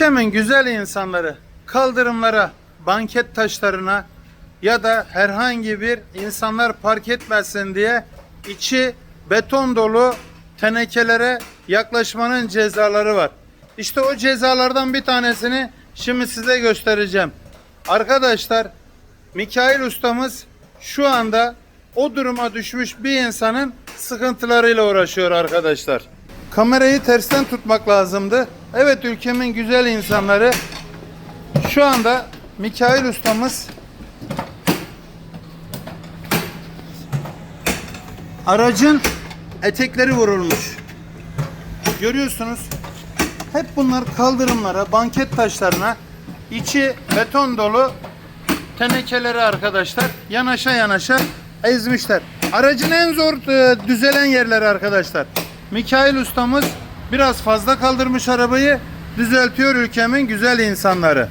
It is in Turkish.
Ülkemin güzel insanları kaldırımlara, banket taşlarına ya da herhangi bir insanlar park etmesin diye içi beton dolu tenekelere yaklaşmanın cezaları var. İşte o cezalardan bir tanesini şimdi size göstereceğim. Arkadaşlar Mikail ustamız şu anda o duruma düşmüş bir insanın sıkıntılarıyla uğraşıyor arkadaşlar. Kamerayı tersten tutmak lazımdı. Evet ülkemin güzel insanları şu anda Mikail ustamız aracın etekleri vurulmuş. Görüyorsunuz. Hep bunlar kaldırımlara, banket taşlarına, içi beton dolu tenekeleri arkadaşlar yanaşa yanaşa ezmişler. Aracın en zor e, düzelen yerleri arkadaşlar. Mikail ustamız biraz fazla kaldırmış arabayı düzeltiyor ülkemin güzel insanları.